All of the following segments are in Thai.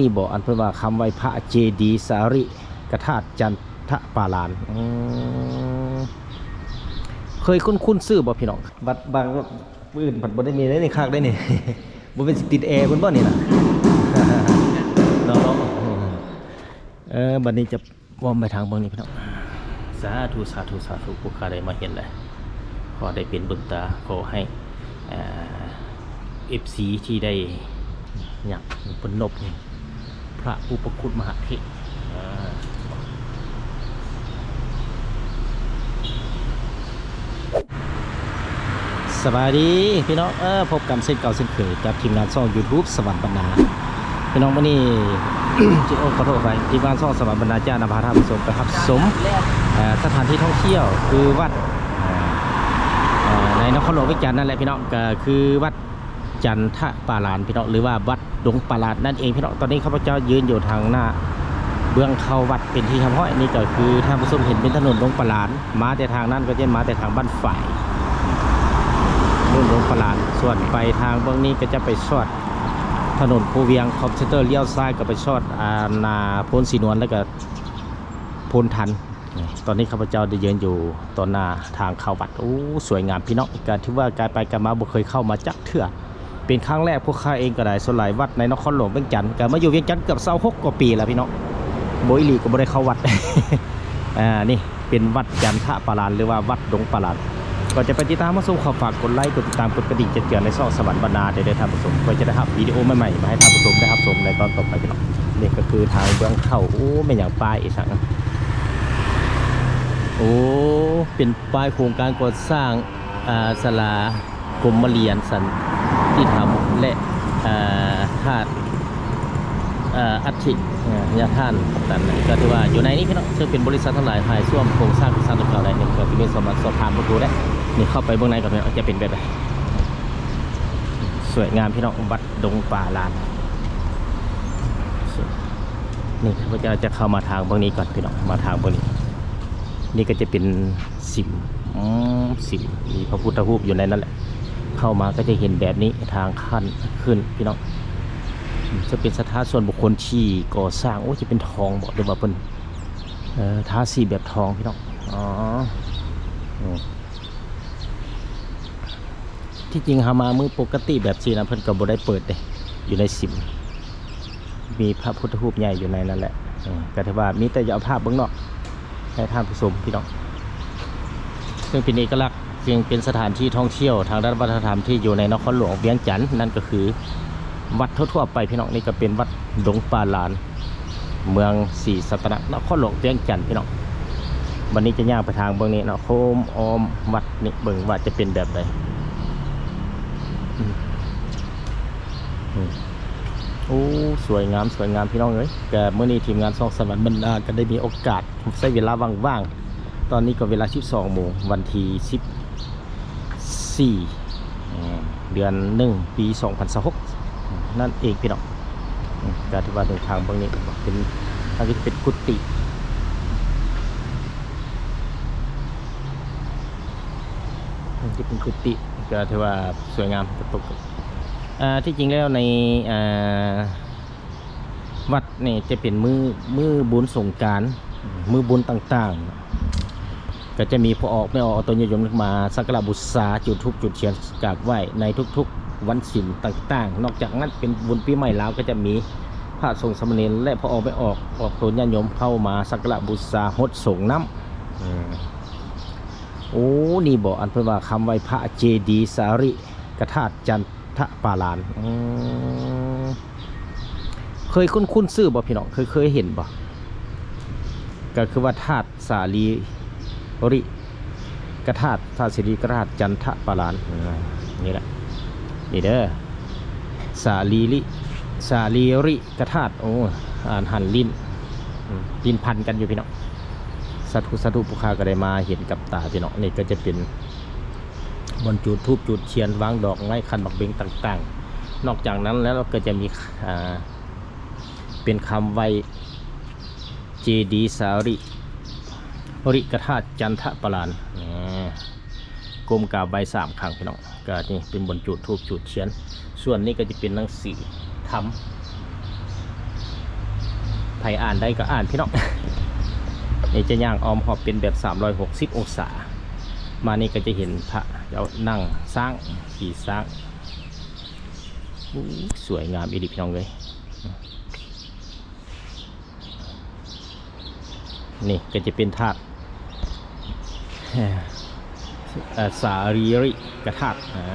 นี่บอกอันเพิ่นว่าคำไว้พระเจดีย์สาริกธาตุจันทปาลานอืมเคยคุ้นคุ้นๆชื่อบ่พี่น้องบัดบางอื่นผัดบ่ได้มีได้ในคักได้นี่บ่เป็นสิติดแอร์เพิ่นบ่นี่น่ะเนาะเนาะเออบัดนี้จะว่อมไปทางเบิ่งนี่พี่น้องสาธุสาธุสาธุผู้ค้าได้มาเห็นเลยขอได้เป็นบุญตาขอให้เอ่อฟซีที่ได้อยากปนบนี่ พระอุปคุตมหาเทพอ่าสวัสดีพี่น้องเออพบกันเส้นเก่าเส้นเคยกับทีมงานช่อง YouTube สวรรค์บรรณาพี่น้องวันนี้จิโอขอโทษไปทีมงานช่องสวรรค์บรรณาจ้านำพาท่านผู้ชมไปครับสมเอ่อสถานที่ท่องเที่ยวคือวัดเอ่อเอ่อในนครหลวงวิจารณ์นั่นแหละพี่น้องก็คือวัดจันทปาลานพี่น้องหรือว่าวัด ดงปาลานนั่นเองพี่น้องตอนนี้ข้าพเจ้ายืนอยู่ทางหน้า เบื้องเข้าวัดเป็นที่ทำห้อยนี่ก็คือท่านผู้ชมเห็นเป็นถนนดงปาลานมาแต่ทางนั้นก็จะมาแต่ทางบ้านฝ่ายนู่นดงปาลานส่วนไปทางเบื้องนี้ก็จะไปสอดถนนคูเวียงคอมเซนเตอร์เลี้ยวซ้ายก็ไปชอดอานาโพนสีนวลแล้วก็โพนทัน ตอนนี้ข้าพเจ้าได้ยืนอยู่ตอนหน้าทางเข้าวัดโอ้สวยงามพี่น้องการที่ว่าการไปการมาบ่เคยเข้ามาจักเถื่อ เป็นครั้งแรกพวกข้าเองก็ได้สลายวัดในนครหลวงเวียงจันทร์ก็มาอยู่เวียงจันทร์เกือบเศร้าหกกว่าปีแล้วพี่น้องโบยลีก็บ่ได้เข้าวัดอ่านี่เป็นวัดจันทปาลานหรือว่าวัดดงปาลานก็จะไปติดตามมาส่งขอฝากกดไลค์กดติดตามกดกระดิ่งแจ้งเตือนในช่องสวรรค์บรรณาได้ได้ท่านผู้ชมก็จะได้รับวิดีโอใหม่ๆมาให้ท่านผู้ชมได้รับชมในตอนต่อไปพี่น้องนี่ก็คือทางเบื้องเข้าโอ้ไม่อย่างป้ายอีสังโอ้เป็นป้ายโครงการก่อสร้างอ่าศาลากรมเรียนสัน ที่ทำและธาตุอัฐิยาท่านต่างๆก็ถือว่าอยู่ในนี้พี่น้องซึ่งเป็นบริษัททั้งหลายภายส่วมโครงสร้างที่สร้างตัวเราได้หนึ่งก็มีสมบัติสอบถามมาดูได้นี่เข้าไปเบื้องในกับพี่น้องจะเป็นแบบไหนสวยงามพี่น้องวัดดงป่าลานนี่ข้าพเจ้าจะเข้ามาทางเบื้องนี้ก่อนพี่น้องมาทางเบื้องนี้ นี่ก็จะเป็นสิมสิมมีพระพุทธรูปอยู่ในนั้นแหละ เข้ามาก็จะเห็นแบบนี้ทางขั้นขึ้นพี่น้องจะเป็นสถานส่วนบุคคลที่ก่อสร้างโอ้จะเป็นทองบอกเลยว่าเป็นทาสีแบบทองพี่น้องอ๋อที่จริงหามามือปกติแบบสีนะเพิ่นก็บ่ได้เปิดเด้อยู่ในสิมมีพระพุทธรูปใหญ่อยู่ในนั่นแหละก็ถือว่ามีแต่อย่าเอาภาพเบื้องนอกให้ท่านผู้ชมพี่น้องซึ่งเป็นเอกลักษณ์ จึงเป็นสถานที่ท่องเที่ยวทางด้านวัฒนธรรมที่อยู่ในนครหลวงเวียงจันทร์นั่นก็คือ วัดทั่วๆไปพี่น้องนี่ก็เป็นวัดหลวงปาลาน เมืองศรีสัตนะนครหลวงเวียงจันทร์พี่น้องวันนี้จะย่างไปทางบางนี้นะโคมอมวัดนี่เบื้งว่าจะเป็นแบบไหนโอ้สวยงามสวยงามพี่น้องเลยแต่เมื่อนี้ทีมงานซองสวรรค์บรรดาก็ได้มีโอกาสใช้เวลาว่างๆตอนนี้ก็เวลา 12โมงวันที่10 4 เดือน 1 ปี 2026นั่นเองพี่น้องการที่ว่าเดินทางบางนี้เป็นทางนี้เป็นกุฏิที่เป็นกุฏิก็ที่ว่าสวยงามตกที่จริงแล้วในวัดนี่จะเป็นมือมือบุญสงการมือบุญต่างๆ ก็จะมีพอออกไม่ออกตัวนิยมมาสักการะบูชาจุดทุกจุดเทียนกราบไหว้ในทุกๆ วันศีลต่างๆ นอกจากนั้นเป็นบุญปีใหม่แล้วก็จะมีพระสงฆ์สมณรและพอออกไม่ออกออกตัวญาติโยมเข้ามาสักการะบูชาฮดส่งน้ำอืมโอ้นี่บอกอันเพื่อว่าคำไว้พระเจดีสาริกธาตุจันทปาลานอเคยคุ้นคุ้นๆชื่อบ่พี่น้องเคยเคยเห็นบ่ก็คือว่าธาตุสาลี ริกธาตุธาตุสิริกธาตุจันทปาลานนี่แหละนี่เด้อสาลีริสาลีริกธาตุโอ้อ่านหันลิ้นลิ้นพันกันอยู่พี่น้องสาธุสาธุผู้ค้าก็ได้มาเห็นกับตาพี่น้องนี่ก็จะเป็นบนจุดทูบจุดเทียนวางดอกไม้คันบักเบงต่าง ๆ นอกจากนั้นแล้วก็จะมีเป็นคำไวเจดีสาริ ริกธาตุจันทปรานนี่กลมกาบใบสามครั้งพี่น้องก็นี่เป็นบนจุดทูบจุดเทียน ส่วนนี้ก็จะเป็นหนังสือธรรมไผอ่านได้ก็อ่านพี่น้องนี่จะย่างออมหอบเป็นแบบ 360 องศา มานี่ก็จะเห็นพระเจ้านั่งสร้างขี่สร้างสวยงามอีดีพี่น้องเลยนี่ก็จะเป็นธาตุ สารีริกธาตุอ่า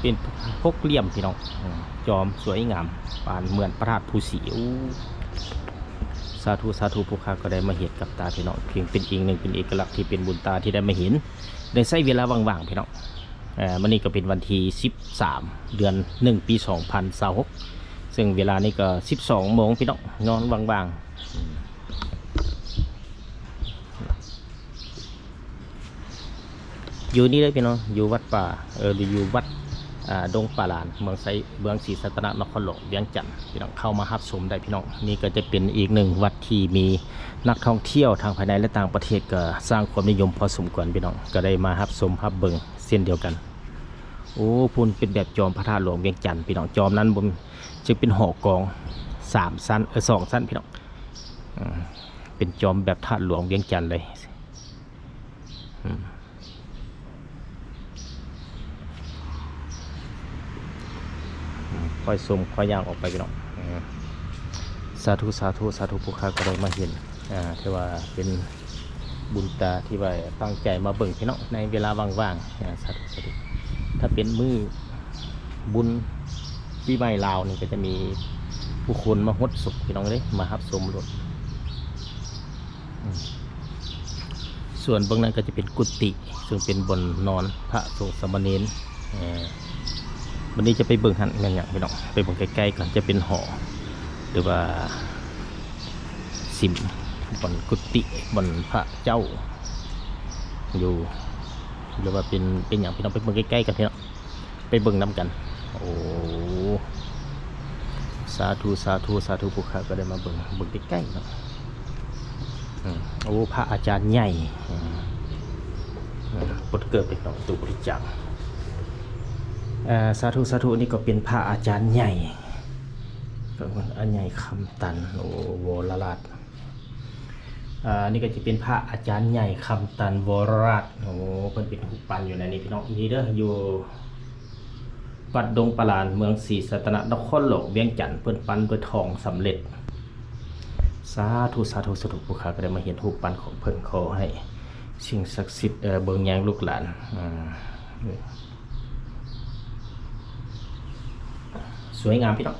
เป็นพกเหลี่ยมพี่น้อง จอมสวยงามปานเหมือนพระธาตุภูสีสาธุสาธุผู้ค้าก็ได้มาเห็นกับตาพี่น้องเพียงเป็นอีกหนึ่งเป็นเอกลักษณ์ที่เป็นบุญตาที่ได้มาเห็นในใช้เวลาว่างๆพี่น้องอ่อวันนี้ก็เป็นวันที่ 13 เดือน 1 ปี 2026ซึ่งเวลานี้ก็ 12โมงพี่น้องนอนว่างๆ อยู่นี่เลยพี่น้องอยู่วัดป่าเอออยู่วัดดงป่าลานเมืองไซเมืองศรีสัตนนครหลวงเวียงจันทร์พี่น้องเข้ามารับชมได้พี่น้องนี่ก็จะเป็นอีกหนึ่งวัดที่มีนักท่องเที่ยวทางภายในและต่างประเทศก็สร้างความนิยมพอสมควรพี่น้องก็ได้มารับชมรับเบิงเส้นเดียวกันโอ้พูนเป็นแบบจอมพระธาตุหลวงเวียงจันทร์พี่น้องจอมนั้นบนจะเป็นหอกองสามสั้นเออสองสั้นพี่น้อง เป็นจอมแบบธาตุหลวงเวียงจันทร์เลยอืมอืมค่อยสมค่อยย่างออกไปพี่น้องอืมสาธุสาธุสาธุผู้ค้าก็ได้มาเห็นอ่าที่ว่าเป็นบุญตาที่ว่าตั้งใจมาเบิ่งพี่น้องในเวลาว่างๆสาธุสาธุถ้าเป็นมือบุญปีใหม่ลาวนี่ก็จะมีผู้คนมาฮดศพพี่น้องเลยมารับสมรถ ส่วนเบื้องนั้นก็จะเป็นกุฏิซึ่งเป็นบนนอนพระสงฆ์สมณรเอ่อวันนี้จะไปเบิ่งหันแม่นอย่างพี่น้องไปเบิ่งใกล้ๆก่อนจะเป็นหอหรือว่าสิมบนกุฏิบนพระเจ้า อยู่หรือว่าเป็นเป็นอย่างพี่น้องไปเบิ่งใกล้ๆกันพี่น้องไปเบิ่งน้กัน โอ้สาธุสาธุสาธุผู้ค้าก็ได้มาเบิ่งเบิ่งใกล้ๆเนาะ โอ้พระอาจารย์ใหญ่อืมอืมปดเกิดเป็นน้องตุบริจาคเอ่อสาธุสาธุนี่ก็เป็นพระอาจารย์ใหญ่ก็มันอันใหญ่คำตันโอ้โวลลาดอ่านี่ก็จะเป็นพระอาจารย์ใหญ่คำตันวรรัตน์โอ้เพิ่นเป็นหูปันอยู่ในนี้พี่น้องอีนี้เด้ออยู่วัดดงปลานเมืองศรีสัตนนครหลวงเวียงจันทน์เพิ่นปันด้วยทองสำเร็จ สาธุสาธุสาธุผู้ค้าก็ได้มาเห็นหูปันของเพิ่นขอให้สิ่งศักดิ์สิทธิ์เอ่อเบิ่งแยงลูกหลานสวยงามพี่น้อง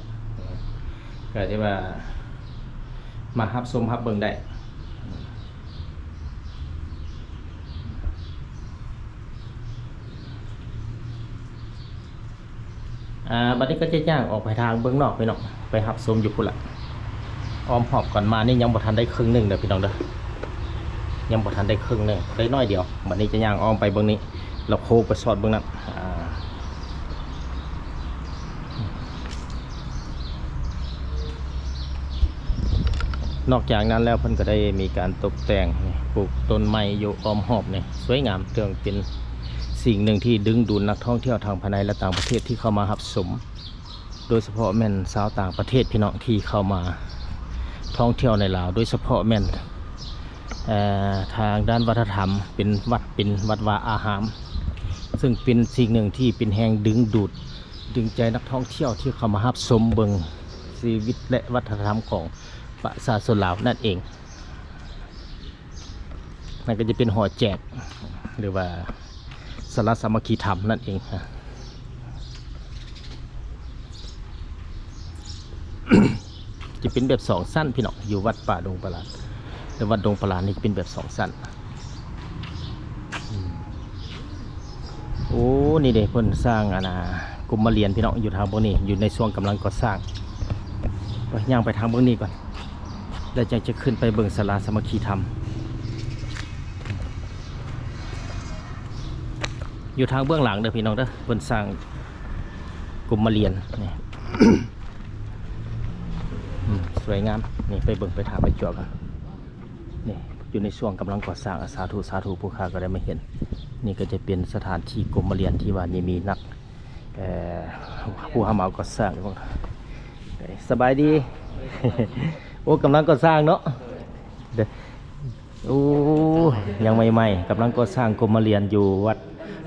ก็ที่ว่ามาฮับชมฮับเบิ่งได้อ่าบัดนี้ก็จะย่างออกไปทางเบื้องนอกพี่น้องไปหับสมอยู่พุ่นละ ออมหอบก่อนมานี่ยังบ่ทันได้ครึ่งหนึ่งเด้อพี่น้องเด้อยังบ่ทันได้ครึ่งหนึ่งได้น้อยเดียวบัดนี้จะย่างออมไปเบื้องนี้เราโคกไปสอดเบื้องนั้นอ่านอกจากนั้นแล้วเพิ่นก็ได้มีการตกแต่งปลูกต้นไม้อยู่ออมหอบนี่สวยงามเรื่องเป็นสิ่งหนึ่งที่ดึงดูดนักท่องเที่ยวทางภายในและต่างประเทศที่เข้ามาหับสม โดยเฉพาะแม่นสาวต่างประเทศพี่น้องที่เข้ามา ท่องเที่ยวในลาวโดยเฉพาะแม่นทางด้านวัฒนธรรม เป็นวัดเป็นวัดวาอาหามซึ่งเป็นสิ่งหนึ่งที่เป็นแห่งดึงดูด ดึงใจนักท่องเที่ยวที่เข้ามาหับสมเบิงชีวิตและวัฒนธรรมของประชาชนลาวนั่นเองนั่นก็จะเป็นหอแจกหรือว่าสารสามัคคีธรรมนั่นเองฮะ จะเป็นแบบสองสั้นพี่น้องอยู่วัดป่าดงประหลาดแต่วัดดงประหลาดนี่เป็นแบบสองสั้นอืมโอ้นี่เด็เพิ่นสร้างอาณากรมมาเรียนพี่น้องอยู่ทางบนนี้อยู่ในช่วงกำลังก่อสร้างไปย่างไปทางเบื้องนี้ก่อนแล้วจะจะขึ้นไปเบิ่งสาราสมัคคีธรรมอยู่ทางเบื้องหลังเด้อพี่น้องเด้อเพิ่นสร้างกลุ่มมาเรียนนี่ วยงามนี่ไปเบิ่งไปถามไปจวกันนี่อยู่ในช่วงกำลังก่อสร้างสาธุสาธุผู้ค้าก็ได้มาเห็น นี่ก็จะเป็นสถานที่กรมมาเรียนที่ว่านี่มีนักผู้หาเมาก็สร้างพวกสบายดี โอ้กำลังก็สร้างเนาะเด้อโอ้ยังใหม่ๆกำลังก็สร้างกรมเรียนอยู่วัด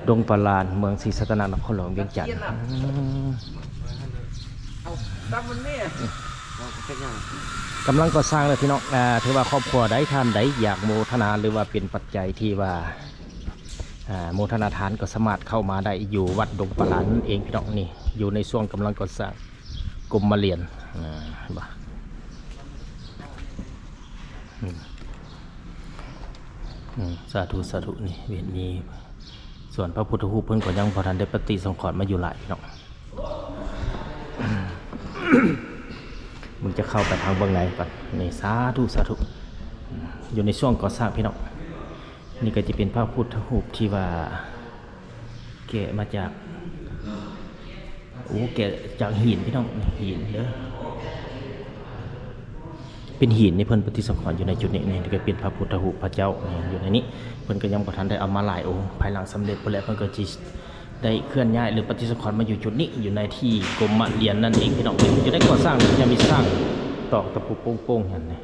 ดงปลานเมืองศรีสัตนานครหลวงเวียงจันทร์อืมตั้งมัน กำลังก็สร้างเลยพี่น้องอ่าถือว่าครอบครัวใดท่านใดอยากโมทนาหรือว่าเป็นปัจจัยที่ว่าอ่าโมทนาทานก็สามารถเข้ามาได้อยู่วัดดงปลานนั่นเองพี่น้องนี่อยู่ในช่วงกำลังก่อสร้างกรมเรียนอ่าเห็นปะอืมอืมสาธุสาธุนี่เวียนนี้ ส่วนพระพุทธรูปเพิ่นก็ยังพอทันได้ปฏิสังขรณ์มาอยู่หลายพี่น้อง มึงจะเข้าไปทางเบื้องไหนก่อนนี่สาธุสาธุอยู่ในช่วงก่อสร้างพี่น้องนี่ก็จะเป็นพระพุทธรูปที่ว่าแกะมาจากโอ้แกะจากหินพี่น้องหินเด้อเป็นหินนี่เพิ่นปฏิสังขรณ์อยู่ในจุดนี้นี่ก็เป็นพระพุทธรูปพระเจ้าอยู่ในนี้เพิ่นก็ยังบ่ทันได้เอามาหลายองค์ภายหลังสำเร็จไปแล้วเพิ่นก็จิ ได้เคลื่อนย้ายหรือปฏิสขรณ์มาอยู่จุดนี้อยู่ในที่กรมเรียนนั่นเองพี่น้องจะได้ก่อสร้างยังมีสร้างตอกตะปูโป้งๆอย่างนี้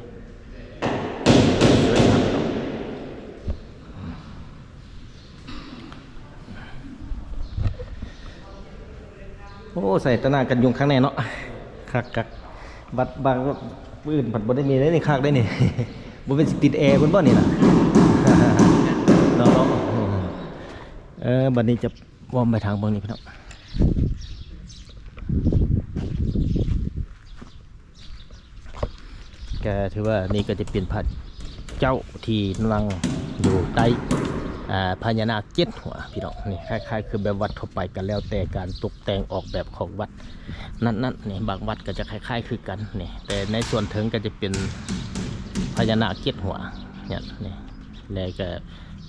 สวยงามพี่น้องโอ้ใส่ตะนากันยุงข้างในเนาะคักคักบัดบางปืนบัดบ่ได้มีได้นี่คักได้นี่บ่เป็นสติดแอร์เพิ่นบ่นี่น่ะเนะเนาะเออบัดนี้จะ วอมไปทางเบิ่งนี่พี่น้องแกถือว่านี่ก็จะเป็นพระเจ้าที่นั่งอยู่ใต้พญานาคเจ็ดหัวพี่น้องนี่คล้ายๆ คือแบบวัดทั่วไปกันแล้วแต่การตกแต่งออกแบบของวัดนั้นๆนี่บางวัดก็จะคล้ายๆ คือกันนี่แต่ในส่วนถึงก็จะเป็นพญานาคเจ็ดหัวเนี่ยนี่แล้วก็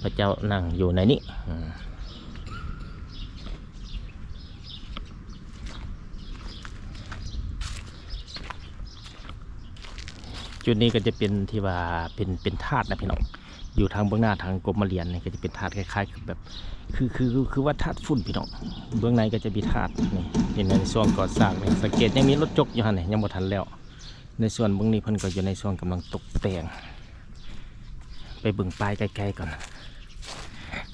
พระเจ้านั่งอยู่ในนี้ จุดนี้ก็จะเป็นที่ว่าเป็นเป็นธาตุนะพี่น้องอยู่ทางเบื้องหน้าทางกรมเรียนนี่ก็จะเป็นธาตุคล้ายๆคือแบบ คือคือคือว่าธาตุฝุ่นพี่น้องเบื้องในก็จะมีธาตุนี่เป็นในส่วนก่อสร้างนี่ยสังเกตยังมีรถจกอยู่หันนี่ยยังบ่ทันแล้ว ในส่วนเบื้องนี้เพิ่นก็อยู่ในส่วนกำลังตกแต่ง ไปเบิ่งป้ายไกล้ๆก่อน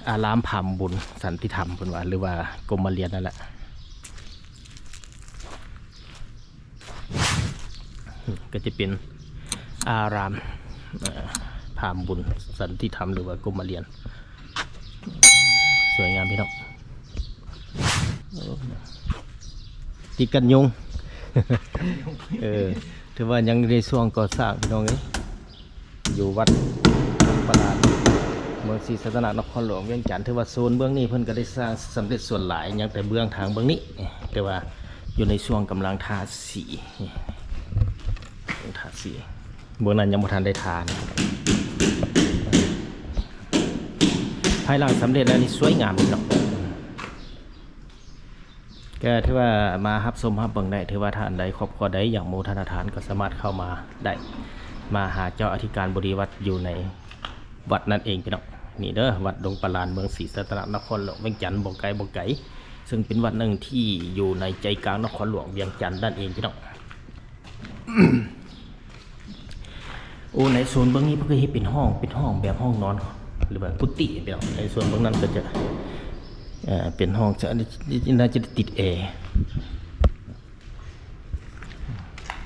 อารามผามบุญสันติธรรมเพิ่นว่าหรือว่ากรมเรียนนั่นแหละก็จะเป็น อารามเอ่อผามบุญสันติธรรมหรือว่ากรมเรียน สวยงามพี่น้องโอ้ติดกันยุงเออถือว่ายังในช่วงก่อสร้างพี่น้องเอ้ยอยู่วัดประหลาดเมืองศรีสัตนานครหลวงเวียงจันทร์ถือว่าโซนเบื้องนี้เพิ่นก็ได้สร้างสำเร็จส่วนหลายยังแต่เบื้องทางเบื้องนี้ แต่ว่าอยู่ในช่วงกำลังทาสีนี่เบื้องทาสี เบื้องนั้นยังบ่ทันได้ทาน ภายหลังสำเร็จแล้วนี่สวยงามพี่น้องก็ถือว่ามารับชมรับเบิ่งได้ถือว่าท่านใดครอบครัวใดอย่ากโมทนาทานก็สามารถเข้ามาได้ มาหาเจ้าอธิการบดีวัดอยู่ในวัดนั่นเองพี่น้องนี่เด้อวัดดงปลานเมืองศรีสัตนนครหลวงเวียงจันทร์บ่ไกลบ่ไกลซึ่งเป็นวัดหนึ่งที่อยู่ในใจกลางนครหลวงเวียงจันทร์นั่นเองพี่น้อง โอ้ในส่วนเบื้องนี้เพิ่นก็เฮ็ดเป็นห้องเป็นห้องแบบห้องนอน หรือว่ากุฏิพี่น้อในส่วนเบื้องนั้นก็จะเป็นห้องจะน่าจะติดแอร์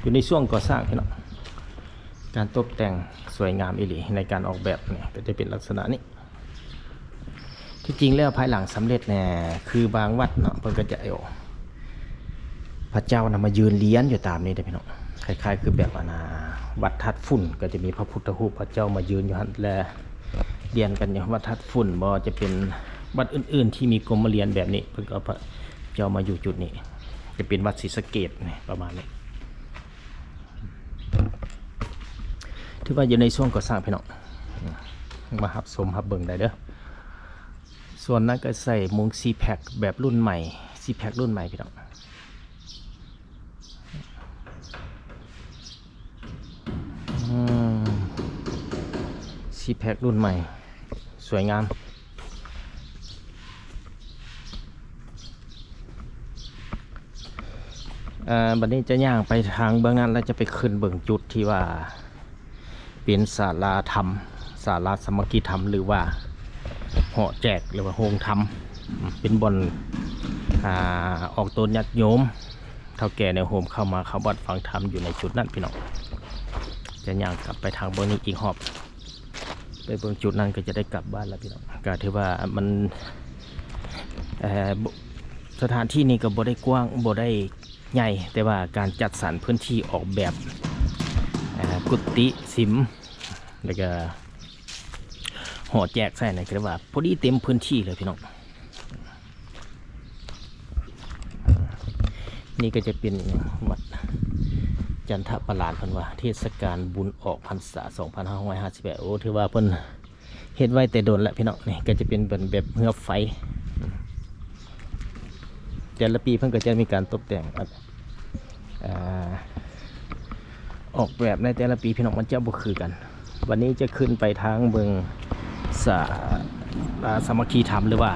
อยู่ในช่วงก่อสร้างพี่น้องการตกแต่งสวยงามอีหลีในการออกแบบเนี่ยก็จะเป็นลักษณะนี้ ที่จริงแล้วภายหลังสำเร็จเนี่ยคือบางวัดเนาะเพิ่นก็จะเอาพระเจ้านำมายืนเลี้ยนอยู่ตามนี้ได้พี่น้อง คล้ายๆ คือแบบว่านาวัดทัดฝุ่นก็จะมีพระพุทธรูปพระเจ้ามายืนอยู่หันแลเรียนกันอย่างวัดทัดฝุ่นบ่จะเป็นวัดอื่น ๆ ที่มีกรมเรียนแบบนี้เพิ่นก็เอาพระเจ้ามาอยู่จุดนี้ จะเป็นวัดศรีสะเกดประมาณนี้ถือว่าอยู่ในช่วงก่อสร้างพี่น้องมมาหับสมหับเบิ่งได้เด้อส่วนนั้นก็ใส่มุงซีแพคแบบรุ่นใหม่ซีแพครุ่นใหม่พี่น้อง ซีแพครุ่นใหม่ สวยงามอ่าบัดนี้จะย่างไปทางเบื้องนั้นแล้วจะไปขึ้นเบื้องจุดที่ว่า เป็นศาลาธรรมศาลาสมัคคีธรรม หรือว่าหอแจกหรือว่าโฮงธรรม เป็นบอนอ่าออกตัวยัดโยมเท่าแก่ในโฮมเข้ามาเขาวัดฟังธรรมอยู่ในจุดนั้นพี่น้อง จะย่างกลับไปทางบื้องนี้อีกหอบ ไปบื้องจุดนั้นก็จะได้กลับบ้านแล้วพี่น้องก็ถือว่ามันสถานที่นี้ก็บ่ได้กว้างบ่ได้ใหญ่ แต่ว่าการจัดสรรพื้นที่ออกแบบกุฏิสิม แล้วก็หอแจกใส่นะก็เรียกว่าพอดีเต็มพื้นที่เลยพี่น้องนี่ก็จะเป็นวัด จันทประหลาดพิ่นว่าเทศกาลบุญออกพรรษา2558 โอ้ถือว่าเพิ่นเฮ็ดไว้แต่โดนแล้วพี่น้องนี่ก็จะเป็นแบบแบบเฮือไฟ แต่ละปีเพิ่นก็จะมีการตกแต่งอออกแบบในแต่ละปีพี่น้องมันจะบ่คือกัน วันนี้จะขึ้นไปทางเบิงสาสามัคคีธรรมหรือว่า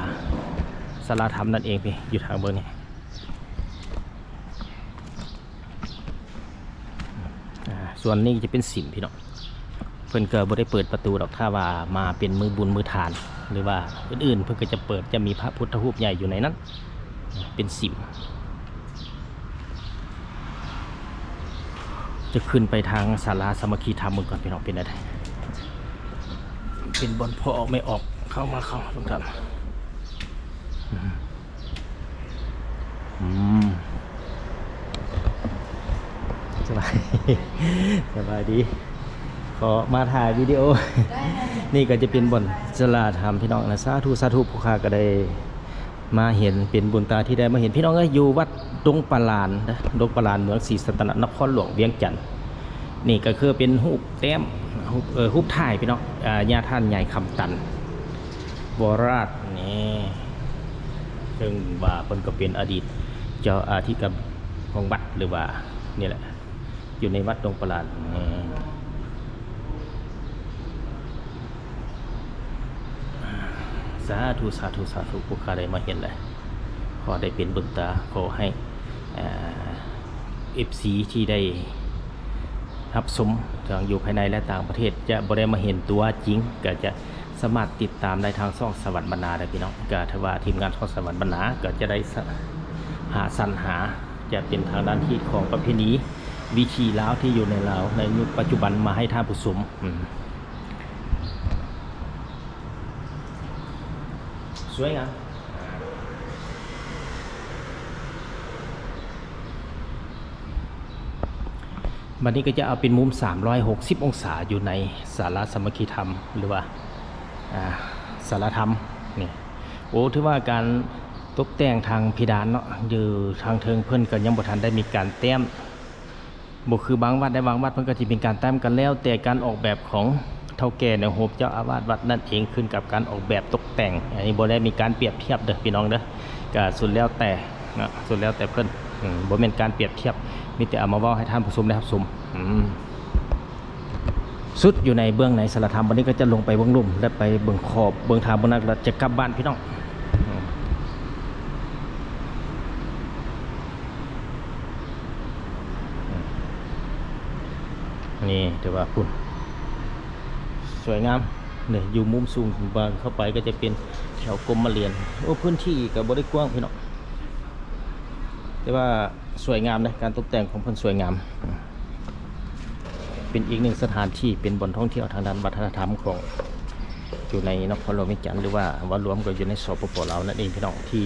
สาราธรรมนั่นเองพี่อยู่ทางเบิงนี่ อ่า ส่วนนี้จะเป็นสิมพี่น้องเพิ่นก็บ่ได้เปิดประตูดอกถ้าว่ามาเป็นมือบุญมือทาน หรือว่าอื่นๆเพิ่นก็จะเปิดจะมีพระพุทธรูปใหญ่อยู่ในนั้น เป็นสิมจะขึ้นไปทางศาลาสมัคคีธรรมก่อนพี่น้องเป็นอะไรเป็นบอลพอออกไม่ออกเข้ามาเข้าทุกท่านอืมอืม สบายดี ขอมาถ่ายวิดีโอ นี่ก็จะเป็นบนสลาธรรมพี่น้องนะสาธุสาธุผู้ค้าก็ได้มาเห็นเป็นบุญตาที่ได้มาเห็นพี่น้องเอ้ยอยู่วัดดงปลานนะดงปลานเมืองศรีสัตนนครหลวงเวียงจันทน์นี่ก็คือเป็นหูปแต้มหูเออหูปถ่ายพี่น้องญาท่านใหญ่คำตันบราชนี่ซึ่งว่าเพิ่นก็เป็นอดีต เจ้าอาธิการของวัดหรือว่านี่แหละ อยู่ในวัดดงประหลาดอืมสาธุสาธุสาธุผู้ข้าได้มาเห็นเลยขอได้เป็นบุญตาขอให้เอฟซีที่ได้รับสมทั้งอยู่ภายในและต่างประเทศ จะบ่ได้มาเห็นตัวจริง ก็จะสามารถติดตามได้ทางช่องสวรรค์บรรณาได้พี่น้องก็ถือว่าทีมงานช่องสวรรค์บรรณาก็จะได้สะหาสรรหาจะเป็นทางด้านที่ของประเพณี วิธีลาวที่อยู่ในลาวในปัจจุบันมาให้ท่านผู้ชมสวยงามบันนี้ก็จะเอาเป็นมุม 360 องศาอยู่ในสาราสมคีธรรมหรือว่าสารธรรมนี่โอ้ถือว่าการตกแต่งทางเพดานเนาะอยู่ทางเทิงเพิ่อนก็ยังบ่ทันได้มีการแต้ม บ่คือบางวัดได้บางวัดเพิ่นก็สิมีการแต้มกันแล้ว แต่การออกแบบของเท่าแก่ในโฮบเจ้าอาวาสวัดนั่นเองขึ้นกับการออกแบบตกแต่งอันนี้บ่ได้มีการเปรียบเทียบเด้อพี่น้องเด้อก็สุดแล้วแต่นะสุดแล้วแต่เพิ่นอืมบ่แม่นการเปรียบเทียบมีแต่เอามาเว้าให้ท่านผู้ชมได้รับชมสุดอยู่ในเบื้องในสารธรรมวันนี้ก็จะลงไปเบื้องลุ่มและไปเบื้องขอบเบื้องทางบนนักแล้วจะกลับบ้านพี่น้อง นี่ถือว่าคุณสวยงามเนี่ยอยู่มุมสูงบานเข้าไปก็จะเป็นแถวกรมมาเรียนโอ้พื้นที่กับบริกว้างพี่น้องแต่ว่าสวยงามนะการตกแต่งของเพิ่นสวยงาม เป็นอีกหนึ่งสถานที่เป็นบนท่องเที่ยวทางด้านวัฒนธรรมของอยู่ในนครหลวงวิจันทร์หรือว่าวัดรวมก็อยู่ในสปปลาวนั่นเองพี่น้องที่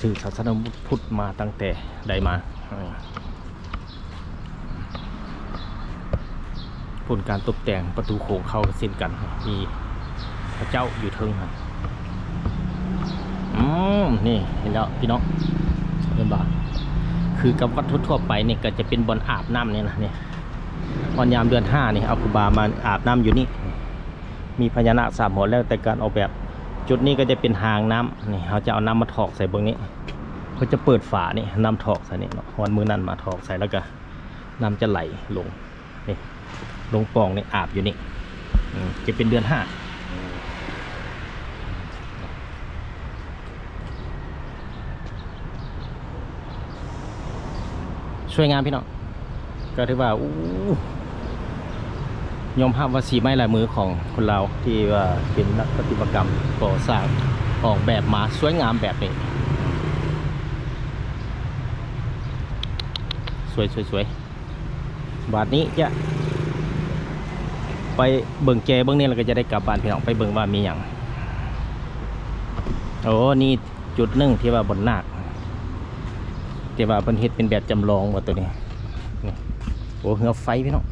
สื่อศาสนาพุทธมาตั้งแต่ใดมาอืม ผลการตกแต่งประตูโขงเข้าเส้นกัน มีพระเจ้าอยู่เทิงครับอืมนี่เห็นแล้วพี่น้องเห็นบ่คือกับวัดทั่วไปเนี่ยก็จะเป็นบอนอาบน้ำเนี่ยนะเนี่ยวันยามเดือนห้านี่เอาครูบามาอาบน้ำอยู่นี่ มีพญานาคสามหัวแล้วแต่การออกแบบ จุดนี้ก็จะเป็นหางน้ำนี่เขาจะเอาน้ำมาถอกใส่เบื้องนี้เขาจะเปิดฝานี่น้ำถอกใส่นี่เนาะวันมือนั้นมาถอกใส่แล้วก็น้ำจะไหลลง ลงปองในอาบอยู่นี่จะเป็นเดือนห้าสวยงามพี่น้องก็ถือว่าอู้ยอมรับว่าสีไม้ลายมือของคนเราที่ว่าเป็นนักปฏิบัติกรรมก่อสร้างออกแบบมาสวยงามแบบนี้ สวยสวยสวยบาทนี้จะ ไปเบิ่งแจเบิ่งนี่เราก็จะได้กลับบ้านพี่น้องไปเบิ่งว่ามีอย่างโอ้นี่จุดหนึ่งที่ว่าบนนาคที่ว่าเพิ่นเฮ็ดเป็นแบบจำลองว่าตัวนี้โอ้เหือไฟพี่น้อง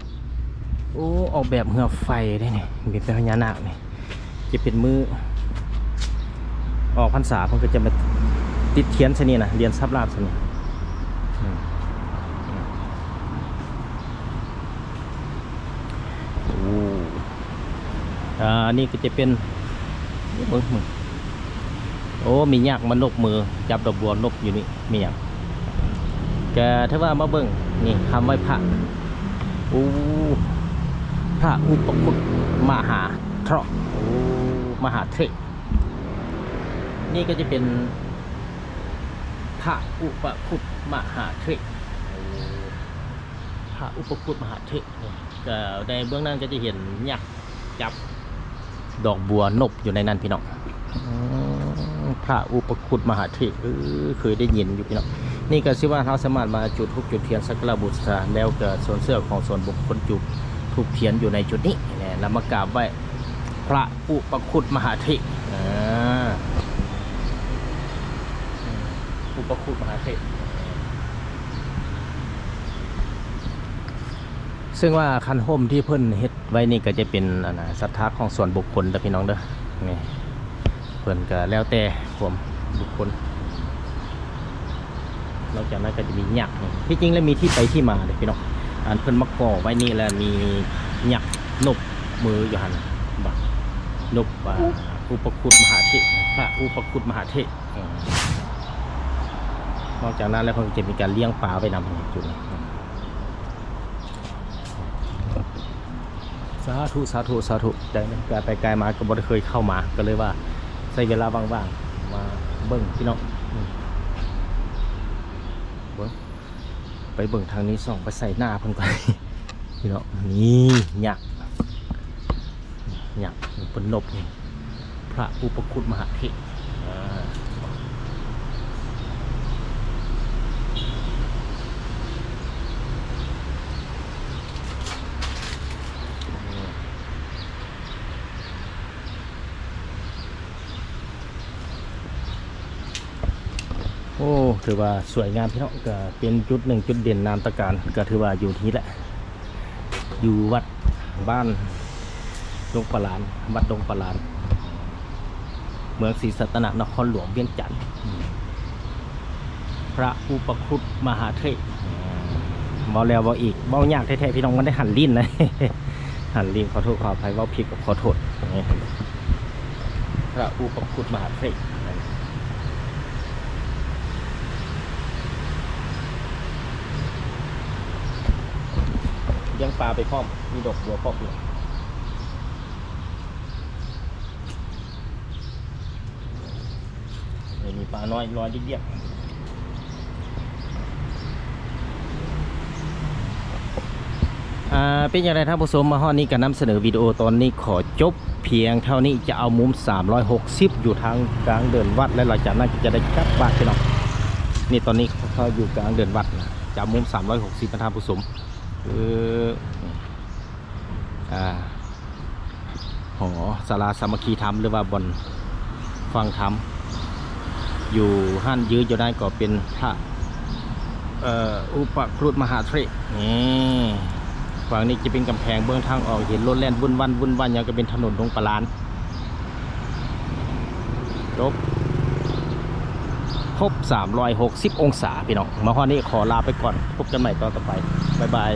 โอ้ออกแบบเหือไฟได้นี่เป็นพญานาคนี่จะเป็นมือออกพรรษาเพิ่นก็จะมาติดเทียนซะนี่นะเรียนซับลาบซะนี่อืม โอ้ อ่านี่ก็จะเป็นโอ้มีหยากมานบมือ จับดอกบัวนบอยู่นี่มีอย่างแกถ้าว่ามาเบิ่งนี่คำไว้พระโอ้พระอุปคุตมหาเถระโอ้มหาเทระนี่ก็จะเป็นพระอุปคุตมหาเทระพระอุปคุตมหาเทพเนี่ในเบื้องนั้นก็จะเห็นหยักจับ ดอกบัวนบอยู่ในนั้นพี่น้องอพระอุปคุตมหาเทพเคยได้ยินอยู่พี่น้องนี่ก็สิว่าเราสามารถมาจุดทุกจุดเทียนสักการะบูชาแล้วก็ส่วนเสื้อของส่วนบุคคลจุดทุกเทียนอยู่ในจุดนี้เนี่ยเรามากราบไหว้พระอุปคุตมหาเทพอ่าอุปคุตมหาเทพ ซึ่งว่าคันโฮมที่เพิ่นเฮ็ดไว้นี่ก็จะเป็นอันนะศรัทธาของส่วนบุคคลเด้อพี่น้องเด้อนี่เพิ่นก็แล้วแต่ความบุคคลนอกจากนั้นก็จะมีหยักที่จริงแล้วมีที่ไปที่มาเลยพี่น้องอันเพิ่นมาก่อไว้นี่แล้วมีหยักนบมืออยู่หันบักนบอุปคุตมหาเทพพระอุปคุตมหาเทพนอกจากนั้นแล้วเพิ่นก็จะมีการเลี้ยงปลาไว้นำจุดนี้ สาธุสาธุสาธุได้นะกายไปไกลมาก็บ่ได้เคยเข้ามาก็เลยว่าใช้เวลาว่างๆมาเบิ่งพี่น้องเบิ่งไปเบิ่งทางนี้ส่องไปใส่หน้าเพิ่นก่อนพี่น้องนี่หยักหยักเป็นนบนี่พระอุปคุตมหาเทพอ่าโอ้ ถือว่าสวยงามพี่น้องก็เป็นจุดหนึ่งจุดเด่นนามตะการก็ถือว่าอยู่ที่แหละ อยู่วัดบ้านดงปลาน วัดดงปลาน เมืองศรีสัตนนครหลวงเวียงจันทร์พระอุปคุตมหาเทพเบาแล้วเบาอีกเบายากแท้ๆพี่น้องมันได้หันลิ้นนะหันลิ้นขอโทษขออภัยเบาผิดกับขอโทษพระอุปคุตมหาเทพยัง ปลาไปพร้อมมีดอกบัวพร้อมอยู่นี่มีปลาน้อยลอยเรียบๆอ่าเป็นอย่างไรท่านผู้ชมมาฮอนี้ก็นำเสนอวิดีโอตอนนี้ขอจบเพียงเท่านี้จะเอามุม 360 อยู่ทางกลางเดินวัด และหลังจากนั้นจะได้กลับบ้านพี่น้องนี่ตอนนี้เขาอยู่กลางเดินวัดนะจะเอามุม 360นะท่านผู้ชม คืออ่าหอสาราสามัคคีธรรมหรือว่าบอนฟังธรรมอยู่ห้านยื้ออยู่ได้ก็เป็นพระอุปครุตมหาเทรนี่ฝั่งนี้จะเป็นกำแพงเบื้องทางออกเห็นรถแล่นวุ่นวันวุ่นวันยังก็เป็นถนนตรงปลาลานจบครบ 360 องศาพี่น้องมาข้อนี้ขอลาไปก่อน พบกันใหม่ตอนต่อไป บ๊ายบาย